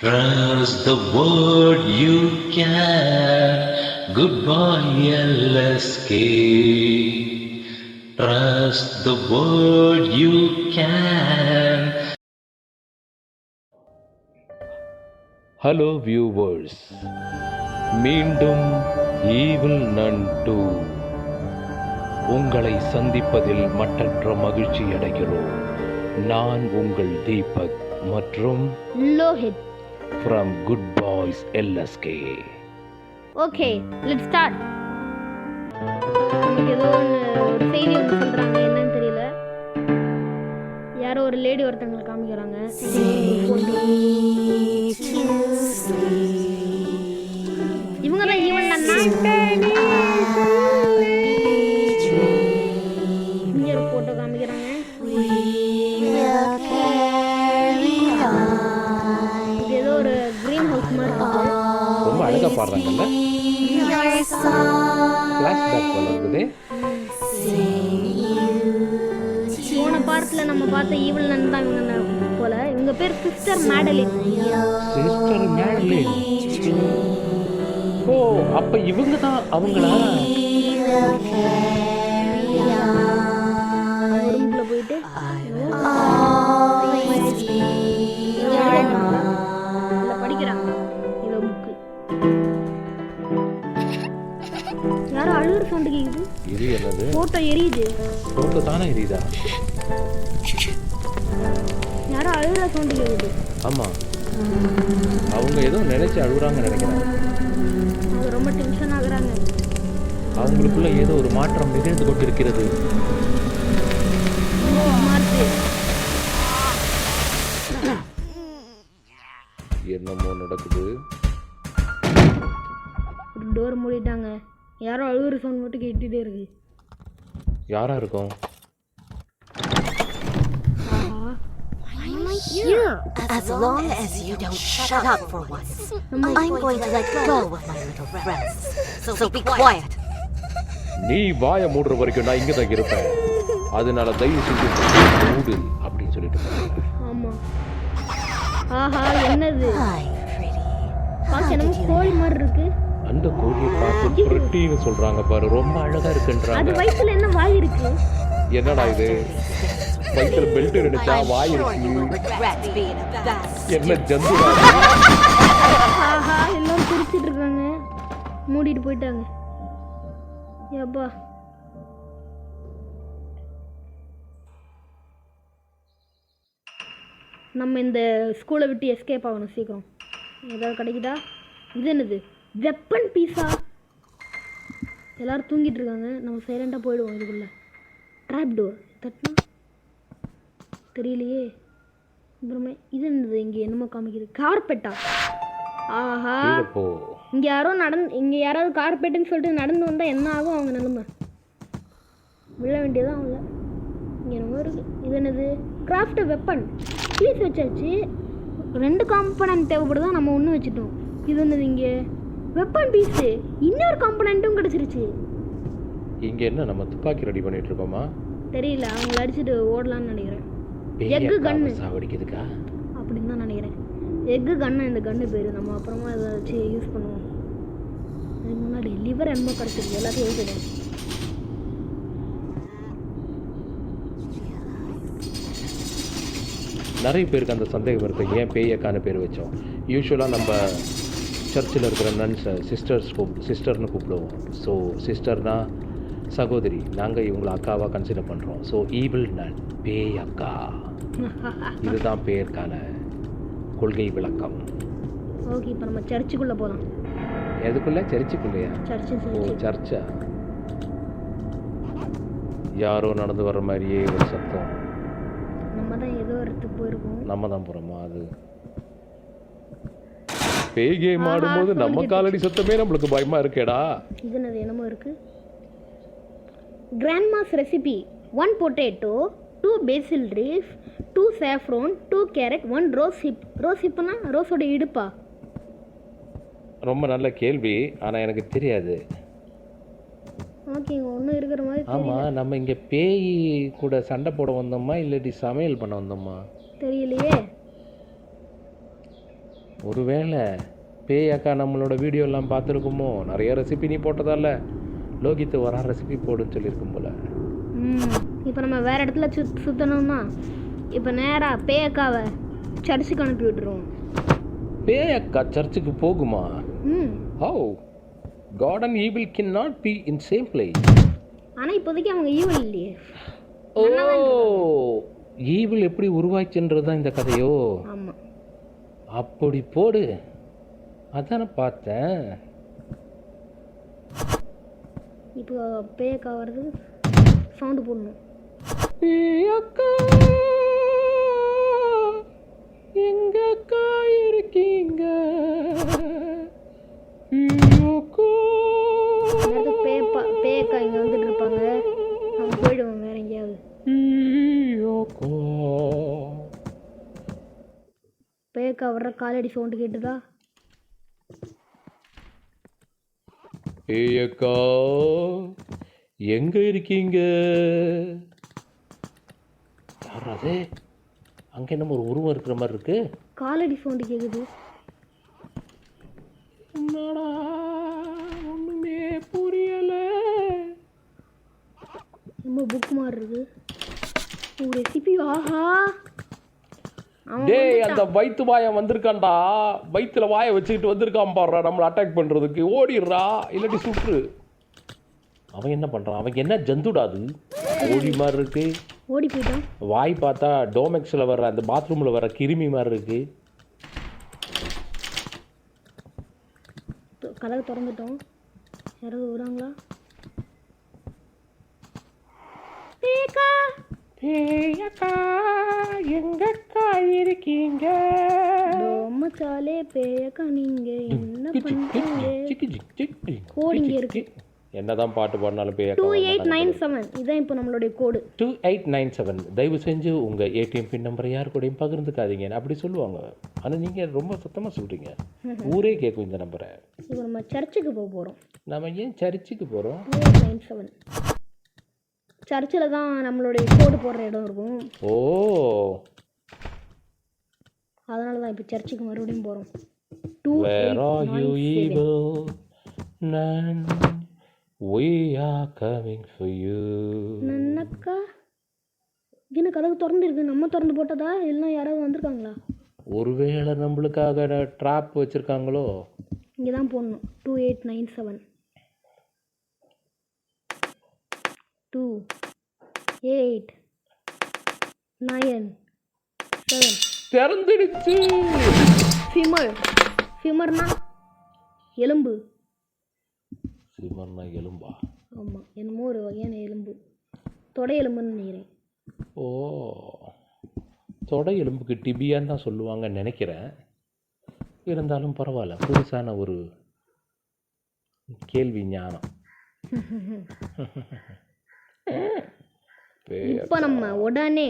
Trust the word you can. Goodbye, LSK. Trust the word you can. Hello viewers மீண்டும் evil nun two உங்களை சந்திப்பதில் மட்டற்ற மகிழ்ச்சி அடைகிறோம். நான் உங்கள் தீபக் மற்றும் Lohith. From good boys LSK okay let start ஏதோ ஒன்று ஒரு செய்தி ஒன்று சொல்கிறாங்க என்னன்னு தெரியல. யாரோ ஒரு லேடி ஒருத்தங்களை காமிக்கிறாங்க. அழகாக பாடுறாங்கல்ல? ஃப்ளாஷ்பேக் போல இருக்குது போன பார்ட்ல நம்ம பார்த்த ஈவில் நன் தான் இவங்க போல? இவங்க பேர் சிஸ்டர் மேடலின் சிஸ்டர் மேட்லின் ஓ அப்ப இவங்க தான் அவங்களா? சவுண்டு கேக்குது இது என்னது? போட்டோ எரியுது. போட்டோ தானே எரியுதா? யாரோ அழுகுற சவுண்டு கேக்குது. ஆமா. அவங்க ஏதோ நினைச்சு அழுகுறாங்கன்னு நினைக்கிறேன். அவங்க ரொம்ப டென்ஷன் ஆகுறாங்க. அவங்களுக்குள்ள ஏதோ ஒரு மாற்றம் நிகழ்ந்து கொண்டிருக்கிறது. என்னமோ நடக்குது. டோர் மூடிட்டாங்க. யாரோ அழுகுற சவுண்ட் மட்டும் கேட்டுட்டே இருக்கு. யாரா இருக்கும்? ஆஹா As long as you don't shut up for once, I'm going to let go of my little friends. So, be quiet. நீ வாயை மூடுற வரைக்கும் நான் இங்கே தான் இருப்பேன். அதனால தயவு செஞ்சு மூடு அப்படின்னு சொல்லிட்டு. ஆமா. ஆஹா என்னது. பார்க்க என்னமோ கோழி மாதிரி இருக்கு. அந்த கோழியை பார்த்து புரட்டின்னு சொல்றாங்க பாரு. ரொம்ப அழகா அது இருக்குன்றாங்க வயித்துல என்ன வாய் இருக்கு? என்னடா இது? வயிற்றுல பெல்ட் நினைச்சா வாய் இருக்கு. என்ன ஜந்துடா ஆஹா எல்லாரும் குடிச்சிட்டு இருக்காங்க. மூடிட்டு போயிட்டாங்க. ஏப்பா. நம்ம இந்த ஸ்கூலை விட்டு எஸ்கேப் ஆகணும் சீக்கிரம். ஏதாவது கிடைக்குதா? இது என்னது? வெப்பன் பீஸா? எல்லாரும் தூங்கிட்டு இருக்காங்க. நம்ம சைலண்டாக போயிடுவோம் இதுக்குள்ள. ட்ராப் டோர் தட்டினா? தெரியலையே. அப்புறமே இது என்னது? இங்கே என்னமோ காமிக்குது. கார்பெட்டா ஆஹா. இங்கே யாரோ நடந்து இங்கே யாராவது கார்பெட்டுன்னு சொல்லிட்டு நடந்து வந்தால் என்ன ஆகும் அவங்க நிலைமை? விழ வேண்டியதான் அவங்க. இங்கே என்னமோ இருக்கு. இது என்னது? கிராஃப்ட் வெப்பன் பீஸ் வச்சாச்சு. ரெண்டு காம்பனன்ட் தேவைப்படுதா? நம்ம ஒன்று வச்சுட்டோம். இது என்னது இங்கே? வெப்பன் பீஸு இன்னொரு காம்பனண்ட்டும் கிடச்சிருச்சு. இங்க என்ன நம்ம துப்பாக்கி ரெடி பண்ணிட்டு இருக்கோமா? தெரியல அவங்கள அடிச்சுட்டு ஓடலாம்னு நினைக்கிறேன். எக்கு கன்னு அக்காவை சாவடிக்குதுக்கா அப்படின்னு தான் நினைக்கிறேன். எக்கு கன்னு இந்த கன்னு பேர் நம்ம அப்புறமா இதை வச்சு யூஸ் பண்ணுவோம். அதுக்கு முன்னாடி லிவர் என்னமோ கிடச்சிருக்கு எல்லாத்தையும் எழுதிடுவோம் நிறைய பேருக்கு அந்த சந்தேகம் இருக்கு. ஏன் பேயக்கான பேர் வச்சோம். யூஸ்வலாக நம்ம சர்ச்சில் இருக்கிற நன்ஸை சிஸ்டர்ஸ் கூப் சிஸ்டர்னு கூப்பிடுவோம். ஸோ சிஸ்டர்னா சகோதரி நாங்கள் இவங்களை அக்காவாக கன்சிடர் பண்ணுறோம் ஸோ ஈவில் நன் பேய் அக்கா. இதுதான் பேருக்கான கொள்கை விளக்கம். ஓகே இப்போ நம்ம சர்ச்சுக்குள்ளே போகலாம் எதுக்குள்ள? சர்ச்சுக்குள்ளையா? சர்ச்சு ஓ சர்ச்சு? யாரோ நடந்து வர்ற மாதிரியே ஒரு சத்தம். நம்ம தான் ஏதோ இடத்துக்கு போயிருக்கோம். நம்ம தான் போகிறோமா அது? பேய் கேம் ஆடும்போது நம்ம காலடி சத்தமே நம்மளுக்கு பயமா இருக்கேடா. இது என்னமோ இருக்கு? Grandma's recipe one potato two basil leaf two saffron two carrot one rose hip rose ஹிப்னா ரோஸோட இடுப்பா? ரொம்ப நல்ல கேள்வி ஆனா எனக்கு தெரியாது. ஓகே ஒன்றும் இருக்கிற மாதிரி ஆமாம் நம்ம இங்கே பேய் கூட சண்டை போட வந்தோமா இல்லாட்டி சமையல் பண்ண வந்தோமா? தெரியலையே. ஒருவேளை பேய் அக்கா நம்மளோட வீடியோ எல்லாம் பார்த்துருக்குமோ? நிறைய ரெசிபி நீ போட்டதால. லோகித்து வரா ரெசிபி போடுன்னு சொல்லியிருக்கும் போல. ம் இப்போ நம்ம வேற இடத்துல சுத் சுற்றணும்னா இப்போ நேராக பேயக்காவை சர்ச்சுக்கு அனுப்பி விட்டுருவோம். பேய் அக்கா சர்ச்சுக்கு போகுமா? ம். How god and evil can not be in same place ஆனால் இப்போதைக்கு அவங்க ஈவல் இல்லையே. ஓ ஈவில் எப்படி உருவாச்சுன்றது தான் இந்த கதையோ? ஆமாம் அப்படி போடு. அதானே பார்த்தேன் இப்போ பேயக்கா வருது. சவுண்டு போடணும். அக்கா எங்க அக்கா இருக்கீங்க? பேயக்கா இங்கே வந்துட்டு இருப்பாங்க. போயிடுவோம் வேற எங்கேயாவது. பேயக்கா வர்ற காலடி சவுண்டு கேட்டுதா? ஏய் அக்கா எங்க இருக்கீங்க? யார் அது? அங்க என்னமோ ஒரு உருவம் இருக்கிற மாதிரி இருக்கு. காலடி சவுண்டு கேட்குது என்னடா ஒண்ணுமே புரியல. ரொம்ப புக் மாதிரி இருக்கு. ரெசிபி ஆஹா டேய் அந்த வயித்து வாயன் வந்திருக்கான்டா. வயித்துல வாயை வச்சுக்கிட்டு வந்திருக்கான் பாடுறா நம்மளை அட்டாக் பண்றதுக்கு. ஓடிடுறா இல்லாட்டி சுற்று அவன் என்ன பண்றான்? அவன் என்ன ஜந்துடா அது? ஓடி மாதிரி இருக்கு. ஓடி போயிட்டான். வாய் பார்த்தா டோமெக்ஸில் வர்ற அந்த பாத்ரூமில் வர கிருமி மாதிரி இருக்கு. கதவை திறந்துட்டோம். யாராவது வருவாங்களா பேயக்கா எங்கக்கா இருக்கீங்க மச்சாலே பேயக்கா நீங்க என்ன கோடு இங்க இருக்கு. என்னதான் பாட்டு பாடினாலும் டூ பேயக்கா எயிட் நைன் செவன் இதான் இப்போ நம்மளுடைய code two eight nine seven தயவு செஞ்சு உங்கள் ஏடிஎம் பின் நம்பரை யார் கூடயும் பகிர்ந்துக்காதீங்க. அப்படி சொல்லுவாங்க. ஆனால் நீங்கள் ரொம்ப சத்தமாக சொல்கிறீங்க ஊரே கேட்கும் இந்த நம்பரை. இப்போ நம்ம சர்ச்சுக்கு போக போகிறோம் நம்ம ஏன் சர்ச்சுக்கு போகிறோம் எயிட் நைன் செவன் சர்ச்சில் தான் நம்மளுடைய கோடு போடுற இடம் இருக்கும். ஓ. அதனால தான் இப்போ சர்ச்சுக்கு மறுபடியும் போகிறோம் two Where are you evil? None. We are coming for you. நன்னக்கா? என்ன கதவு திறந்து இருக்கு நம்ம திறந்து போட்டதா? இல்லைன்னா யாராவது வந்திருக்காங்களா? ஒருவேளை நம்மளுக்காக ட்ராப் வச்சுருக்காங்களோ? இங்கே தான் போடணும். Two eight nine seven two eight nine seven திறந்துடுச்சு. Femur ஃபிமர்னா எலும்பு. சிமர்னா எலும்பா? ஆமாம் என்னமோ ஒரு வகையான எலும்பு. தொடை எலும்புன்னு நினைக்கிறேன். ஓ தொடை எலும்புக்கு டிபியான்னு தான் சொல்லுவாங்கன்னு நினைக்கிறேன். இருந்தாலும் பரவாயில்ல புதுசான ஒரு கேள்வி ஞானம். இப்போ நம்ம உடனே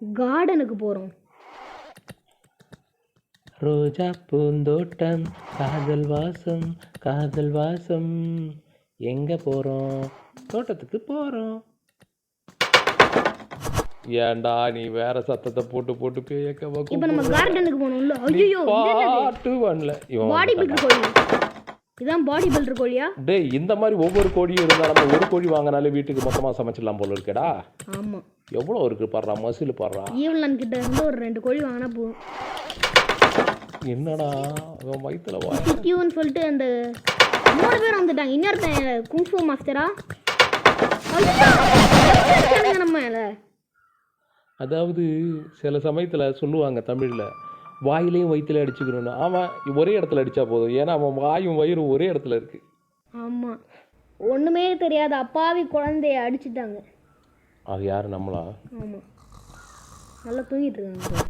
கார்டனுக்கு போகிறோம் ரோஜா பூந்தோட்டம் காதல் வாசம் காதல் வாசம். எங்க போறோம்? தோட்டத்துக்கு போறோம். ஏன்டா நீ வேற சத்தத்தை போட்டு போட்டு பேயக்கவா இப்போ நம்ம கார்டனுக்கு போகணும்ல ஐயோ பாட்டு பண்ணல இவன் பாடி பில்டர் கோழி இதான் பாடி பில்டர் கோழியா? டேய் இந்த மாதிரி ஒவ்வொரு கோழியும் இருந்தா நம்ம ஒரு கோழி வாங்கினாலே வீட்டுக்கு மொத்தமா சமைச்சிடலாம் போல இருக்கேடா. ஆமாம் எவ்வளோ இருக்கு பாடுறா மசில் பாடுறா ஈவலன் கிட்ட இருந்து ஒரு ரெண்டு கோழி வாங்கினா போதும். என்னடா அவன் வயித்துல வாய சிக்யூன்னு சொல்லிட்டு அந்த மூணு பேர் வந்துட்டாங்க. இன்னொருத்தன் குங்ஃபு மாஸ்டரா நம்ம அதாவது சில சமயத்தில் சொல்லுவாங்க தமிழில் வாயிலையும் வயிற்றுல அடிச்சுக்கணும்னு அவன் ஒரே இடத்துல அடித்தா போதும். ஏன்னா அவன் வாயும் வயிறும் ஒரே இடத்துல இருக்கு. ஆமாம் ஒன்றுமே தெரியாத. அப்பாவி குழந்தைய அடிச்சிட்டாங்க. அது யார்? நம்மளா? ஆமாம் நல்லா தூங்கிட்டு இருக்காங்க.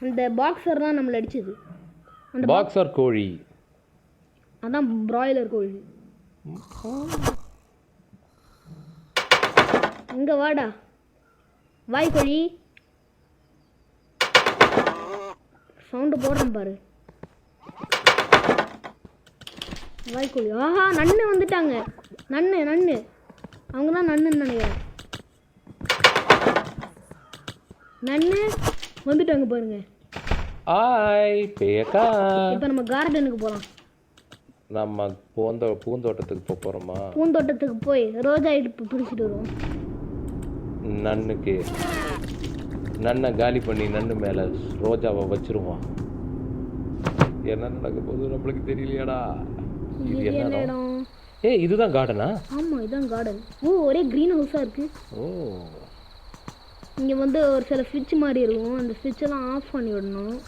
அந்த பாக்ஸர் தான் நம்மளை அடிச்சது. பாக்ஸர் கோழி. அதான் பிராய்லர் கோழி. இங்க வாடா. வாய் கோழி. சவுண்டு போடுறேன் பாரு. வாய்க்கோழி ஆஹா நன்னு வந்துட்டாங்க. நன்னு நன்னு. அவங்க தான் நன்னுன்னு நினைக்கிறேன். நன்னு வந்துட்டாங்க பாருங்க. ஆய் இப்போ நம்ம கார்டனுக்கு போகலாம் நம்ம பூந்தோ பூந்தோட்டத்துக்கு போக போகிறோமா பூந்தோட்டத்துக்கு போய் ரோஜா இடுப்பு பிடிச்சிட்டு வருவோம். நன்னுக்கு. நன்னை காலி பண்ணி நன்னு மேலே ரோஜாவை வச்சிருவோம். என்ன நடக்க போகுது நம்மளுக்கு தெரியலையாடா? இது என்ன ஏய் இதுதான் கார்டனா ஆமாம் இதான் கார்டன் ஓ ஒரே க்ரீன் ஹவுஸாக இருக்குது ஓ. இங்கே வந்து ஒரு சில ஸ்விட்ச் மாதிரி இருக்கும். அந்த ஸ்விட்செல்லாம் ஆஃப் பண்ணி விடணும்.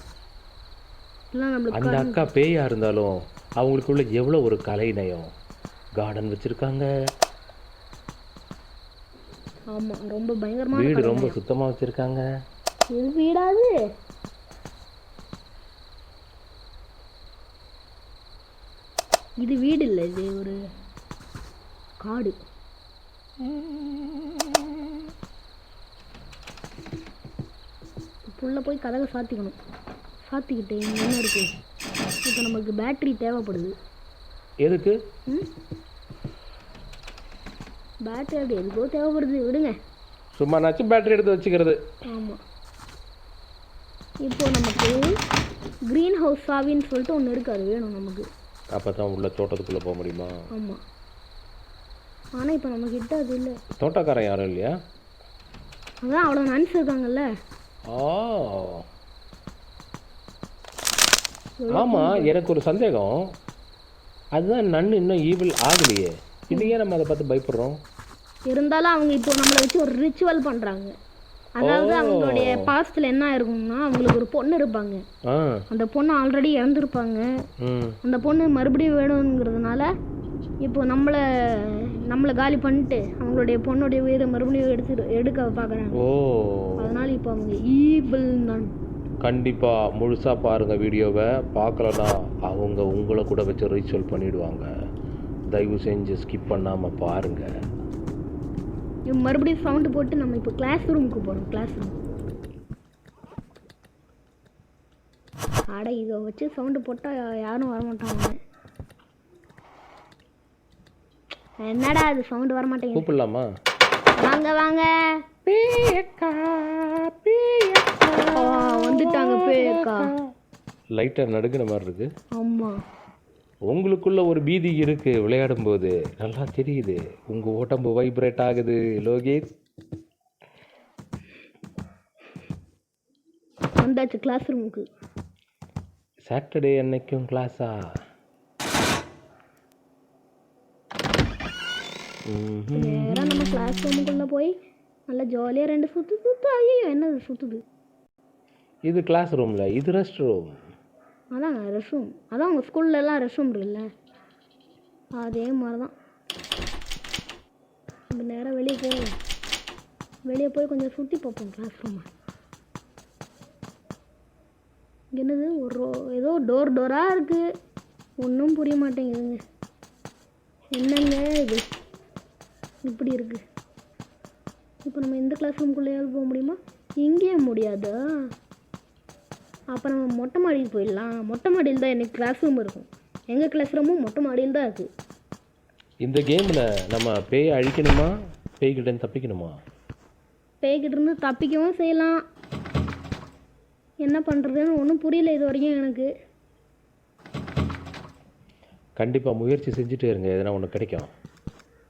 அந்த அக்கா பேயா இருந்தாலும் அவங்களுக்குள்ள எவ்வளோ ஒரு கலை நயம்? கார்டன் வச்சிருக்காங்க. ஆமாம் ரொம்ப பயங்கரமான வீடு. ரொம்ப சுத்தமா வச்சிருக்காங்க. இது வீடாது? இது வீடு இல்லை இது ஒரு காடு. புள்ள போய் கதவை சாத்திக்கணும். சாத்திக்கிட்டு இங்கே என்ன இருக்கு? இப்போ நமக்கு பேட்டரி தேவைப்படுது. எதுக்கு? ம்? பேட்டரி அப்படி எதுக்கோ தேவைப்படுது. விடுங்க. சும்மா நாச்சும் பேட்டரி எடுத்து வச்சுக்கிறது. ஆமாம் இப்போ நமக்கு க்ரீன் ஹவுஸ் சாவின்னு சொல்லிட்டு ஒன்று இருக்கு. அது வேணும் நமக்கு. அப்போ தான் உள்ள தோட்டத்துக்குள்ளே போக முடியுமா? ஆமாம் ஆனால் இப்போ நம்மக்கிட்ட அது இல்லை. தோட்டக்காரன் யாரும் இல்லையா? அதான் அவ்வளோ நினச்சிருக்காங்கல்ல ஆ. ஆமாம் எனக்கு ஒரு சந்தேகம். அதுதான் நன்னு இன்னும் ஈவில் ஆகலையே. இது ஏன் நம்ம அதை பார்த்து பயப்படுறோம்? இருந்தாலும் அவங்க இப்போ நம்மளை வச்சு ஒரு ரிச்சுவல் பண்ணுறாங்க அதாவது அவங்களுடைய பாஸ்டில் என்ன இருக்கும்னா அவங்களுக்கு ஒரு பொண்ணு இருப்பாங்க. அந்த பொண்ணு ஆல்ரெடி இறந்துருப்பாங்க. அந்த பொண்ணு மறுபடியும் வேணுங்கிறதுனால இப்போ நம்மளை நம்மளை காலி பண்ணிட்டு அவங்களுடைய பொண்ணுடைய உயிரை மறுபடியும் எடுத்து எடுக்க பார்க்குறாங்க. ஓ. அதனால இப்போ அவங்க ஈபிள் நான். கண்டிப்பாக முழுசாக பாருங்கள் வீடியோவை. பார்க்கலனா அவங்க உங்களை கூட வச்சு ரீச்சல் பண்ணிடுவாங்க. தயவு செஞ்சு ஸ்கிப் பண்ணாமல் பாருங்கள் மறுபடியும் சவுண்டு போட்டு நம்ம இப்போ கிளாஸ் ரூமுக்கு போகிறோம் கிளாஸ் ரூம் அட இதை வச்சு சவுண்டு போட்டால் யாரும் வரமாட்டாங்க. என்னடா அது சவுண்டு வர மாட்டேங்குது கூப்பிடலாமா? வாங்க வாங்க. ஆ, வந்துட்டாங்க பேக்கா லைட்டாக நடுங்கிற மாதிரி இருக்கு. ஆமாம் உங்களுக்குள்ள ஒரு பீதி இருக்கு விளையாடும்போது. நல்லா தெரியுது. உங்கள் உடம்பு வைப்ரேட் ஆகுது லோகேஷ். வந்தாச்சு கிளாஸ் ரூமுக்கு சாட்டர்டே அன்னைக்கும் கிளாஸா நேராக நம்ம கிளாஸ் ரூமுக்குள்ளே போய் நல்லா ஜாலியாக ரெண்டு சுற்று சுற்று ஐயோ என்னது சுற்றுது இது கிளாஸ் ரூமில் இது ரெஸ்ட் ரூம் அதான் ரெஷ் ரூம் அதான் உங்கள் ஸ்கூல்லலாம் ரெஷ் ரூம் இருக்குல்ல? அதே மாதிரி தான் நம்ம நேராக வெளியே போகலாம் வெளியே போய் கொஞ்சம் சுற்றி பார்ப்போம் கிளாஸ் ரூமை என்னது ஒரு ரோ- ஏதோ டோர் டோராக இருக்குது ஒன்றும் புரிய மாட்டேங்குதுங்க. என்னங்க இது? இப்படி இருக்குது இப்போ நம்ம இந்த கிளாஸ் ரூம்குள்ளேயாவது போக முடியுமா? இங்கேயே முடியாதா? அப்போ நம்ம மொட்டை மாடிக்கு போயிடலாம். மொட்டை மாடியில் தான் எனக்கு கிளாஸ் ரூம் இருக்கும். எங்கள் கிளாஸ் ரூமும் மொட்டை மாடியில் தான் இருக்குது இந்த கேமில் நம்ம பேயை அழிக்கணுமா? பேய்கிட்ட தப்பிக்கணுமா? பேய்கிட்ட இருந்து தப்பிக்கவும் செய்யலாம். என்ன பண்ணுறதுன்னு ஒன்றும் புரியல இது வரைக்கும் எனக்கு. கண்டிப்பாக முயற்சி செஞ்சுட்டே இருங்க. எதனா ஒன்று கிடைக்கும்.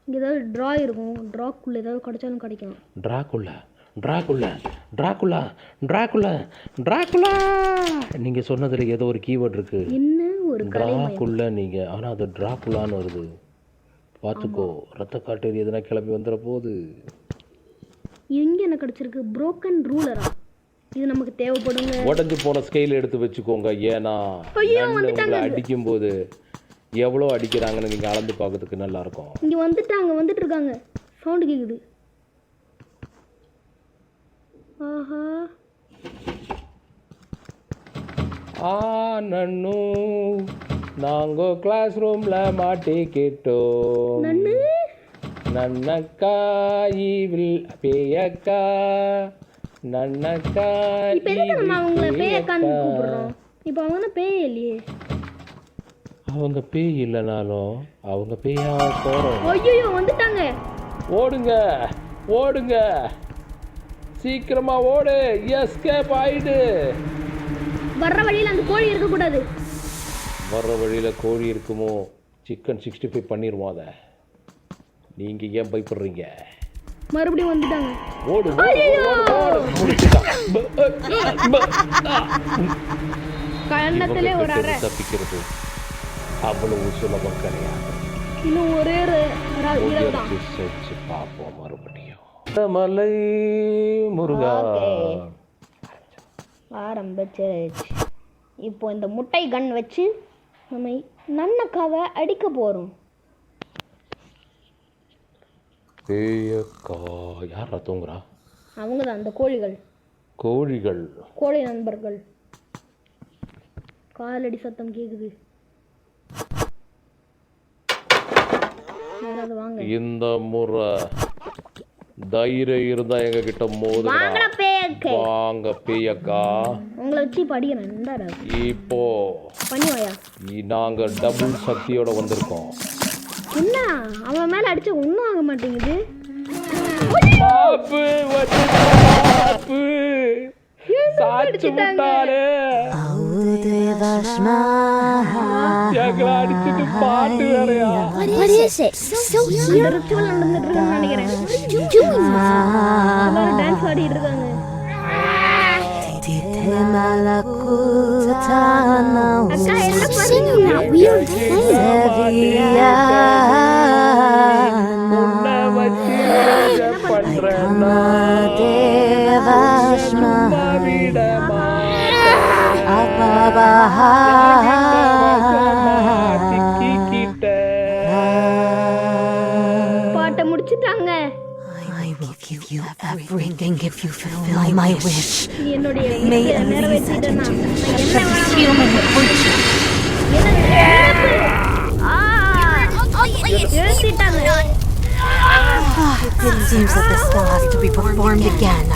இங்கே ஏதாவது ட்ரா இருக்கும். ட்ராக்குள்ளே ஏதாவது கிடைச்சாலும் கிடைக்கும். ட்ராகுல்லா ட்ராகுல்லா ட்ராகுல்லா ட்ராகுல்லா ட்ராகுல்லா நீங்கள் சொன்னதில் ஏதோ ஒரு கீவேர்ட் இருக்குது என்ன ஒரு ட்ராகுல்லா நீங்கள் ஆனால் அது ட்ராகுலான்னு வருது. பார்த்துக்கோ ரத்த காட்டேரி எதனா கிளம்பி வந்துட போகுது இங்கே என்ன கிடச்சிருக்கு? Broken ரூலரா இது நமக்கு தேவைப்படுங்க. உடஞ்சி போன ஸ்கேல் எடுத்து வச்சுக்கோங்க ஏன்னா உங்களை அடிக்கும்போது எவ்வளோ அடிக்கிறாங்கன்னு நீங்கள் அளந்து பார்க்கறதுக்கு நல்லா இருக்கும். இங்கே வந்துட்டாங்க வந்துட்டு இருக்காங்க. சவுண்டு கேட்குது ஆ நன்னு. நாங்க கிளாஸ் ரூம்ல மாட்டிக்கிட்டோம். நன்னு? நன்னக்கா ஈவில் பேயக்கா. நன்னக்கா இப்போ நம்ம அவங்கள பேயக்கான்னு கூப்பிடுறோம்? இப்போ அவங்க பேய் இல்லையே அவங்க பேய் இல்லைனாலும் அவங்க ஐயோ வந்துட்டாங்க. ஓடுங்க ஓடுங்க. சீக்கிரமா ஓடு எஸ்கேப் ஆயிடு. வர்ற வழியில் அந்த கோழி இருக்கக்கூடாது. வர்ற வழியில் கோழி இருக்குமோ? சிக்கன் சிக்ஸ்டி ஃபைவ் பண்ணிடுவோம் அதை. நீங்கள் ஏன் பயப்படுறீங்க? மறுபடியும் வந்துட்டாங்க. ஓடு. கண்ணத்திலே ஒரு அறை. தப்பிக்கிறது அவ்வளவு சுலபம் கிடையாது. இன்னும் ஒரே ஒரு பார்ப்போம் மறுபடியும். மலை முருகா. ஆரம்பிச்சிருச்சு. இப்போ இந்த முட்டை கன் வச்சு நம்ம நன்னக்காவை அடிக்க போகிறோம் பேயக்கா யாரா தூங்குறா? அவங்க தான் அந்த கோழிகள். கோழிகள். கோழி நண்பர்கள். காலடி சத்தம் வாங்க இந்த முறை. தைரியம் இருந்தா எங்க கிட்ட பேயக்கே. வாங்க பேயக்கா உங்களை வச்சு இந்தாடா இப்போ பண்ணி வாயா இ- நாங்க டபுள் சக்தியோட வந்திருக்கோம். என்ன? அவன் மேல அடிச்சா ஒன்றும் ஆக மாட்டேங்குது. சாச்சு விட்டாரு நினைக்கிறேன் பாட்டை முடிச்சிட்டாங்க I will give you everything if you fulfill my wish. நீ என்னுடைய May விருப்பத்தை a நிறைவேற்றிட்டேன்னா reason நான் என்ன வேணாலும் Human creature. எழுத்திட்டாங்க It seems that the spell has to be performed again.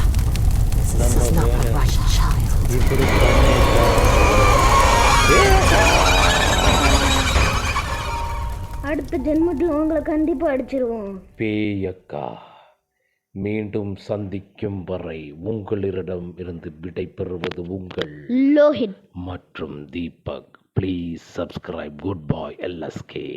This is not a right child. அடுத்த ஜென்மத்தில் உங்களை கண்டிப்பா அடிச்சிருவோம். பேயக்கா மீண்டும் சந்திக்கும் வரை உங்களிடம் இருந்து விடை பெறுவது உங்கள் லோஹித். மற்றும் Deepak. Please subscribe good boy LSK